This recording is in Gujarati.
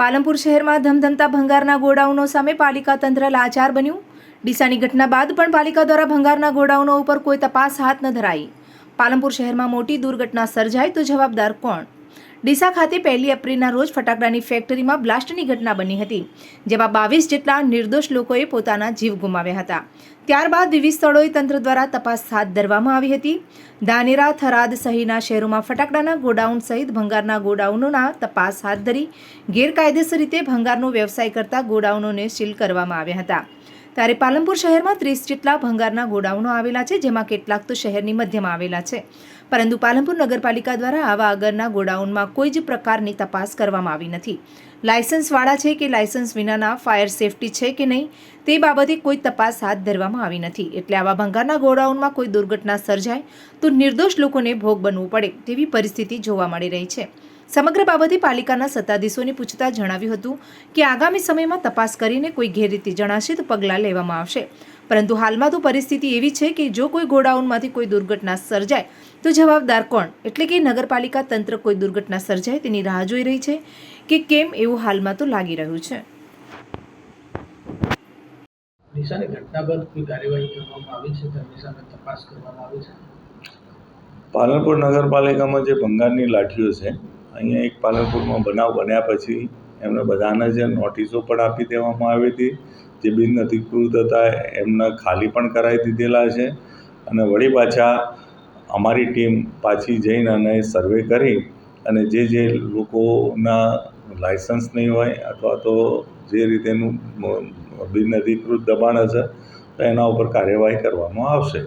પાલનપુર શહેરમાં ધમધમતા ભંગારના ગોડાઉનો સામે પાલિકા તંત્ર લાચાર બન્યું. ડીસાની ઘટના બાદ પણ પાલિકા દ્વારા ભંગારના ગોડાઉનો ઉપર કોઈ તપાસ હાથ ન ધરાઈ. પાલનપુર શહેરમાં મોટી દુર્ઘટના સર્જાય તો જવાબદાર કોણ? ડીસા ખાતે પહેલી એપ્રિલના રોજ ફટાકડાની ફેક્ટરીમાં બ્લાસ્ટની ઘટના બની હતી, જેમાં બાવીસ જેટલા નિર્દોષ લોકોએ પોતાના જીવ ગુમાવ્યા હતા. ત્યારબાદ વિવિધ સ્થળોએ તંત્ર દ્વારા તપાસ હાથ ધરવામાં આવી હતી. ધાનેરા થરાદ સહિતના શહેરોમાં ફટાકડાના ગોડાઉન સહિત ભંગારના ગોડાઉનોના તપાસ હાથ ધરી ગેરકાયદેસર રીતે ભંગારનો વ્યવસાય કરતા ગોડાઉનોને સીલ કરવામાં આવ્યા હતા. ત્યારે પાલનપુર શહેરમાં ત્રીસ જેટલા ભંગારના ગોડાઉનો આવેલા છે, જેમાં કેટલાક તો શહેરની મધ્યમાં આવેલા છે. પરંતુ પાલનપુર નગરપાલિકા દ્વારા આવા આગળના ગોડાઉનમાં કોઈ જ પ્રકારની તપાસ કરવામાં આવી નથી. લાયસન્સવાળા છે કે લાયસન્સ વિનાના ફાયર સેફટી છે કે નહીં તે બાબતે કોઈ તપાસ હાથ ધરવામાં આવી નથી. એટલે આવા ભંગારના ગોડાઉનમાં કોઈ દુર્ઘટના સર્જાય તો નિર્દોષ લોકોને ભોગ બનવું પડે તેવી પરિસ્થિતિ જોવા મળી રહી છે. સમગ્ર બાબતે પાલિકાના સત્તાધીશોને પૂછતા જણાવ્યું હતું કે આગામી સમયમાં તપાસ કરીને કોઈ ગેરરીતિ જણાશે તો પગલાં લેવામાં આવશે. પરંતુ હાલમાં તો પરિસ્થિતિ એવી છે કે જો કોઈ ગોડાઉનમાંથી કોઈ દુર્ઘટના સર્જાય તો જવાબદાર કોણ? એટલે કે નગરપાલિકા તંત્ર કોઈ દુર્ઘટના સર્જાય તેની રાહ જોઈ રહી છે કે કેમ એવું હાલમાં તો લાગી રહ્યું છે. નિશાની ઘટના બાદ કોઈ કાર્યવાહી કરવામાં આવી છે? તેમની સામે તપાસ કરવામાં આવી છે? પાલનપુર નગરપાલિકામાં જે ભંગારની લાઠીઓ છે, અહીંયા એક પાલનપુરમાં બનાવ બન્યા પછી એમને બધાને જે નોટિસો પણ આપી દેવામાં આવી હતી. જે બિન અધિકૃત હતા, એમને ખાલી પણ કરાવી દીધેલા છે. અને વળી પાછા અમારી ટીમ પાછી જઈને અને સર્વે કરી અને જે જે લોકોના લાયસન્સ નહીં હોય અથવા તો જે રીતેનું બિનઅધિકૃત બિન અધિકૃત દબાણ હશે તો એના ઉપર કાર્યવાહી કરવામાં આવશે.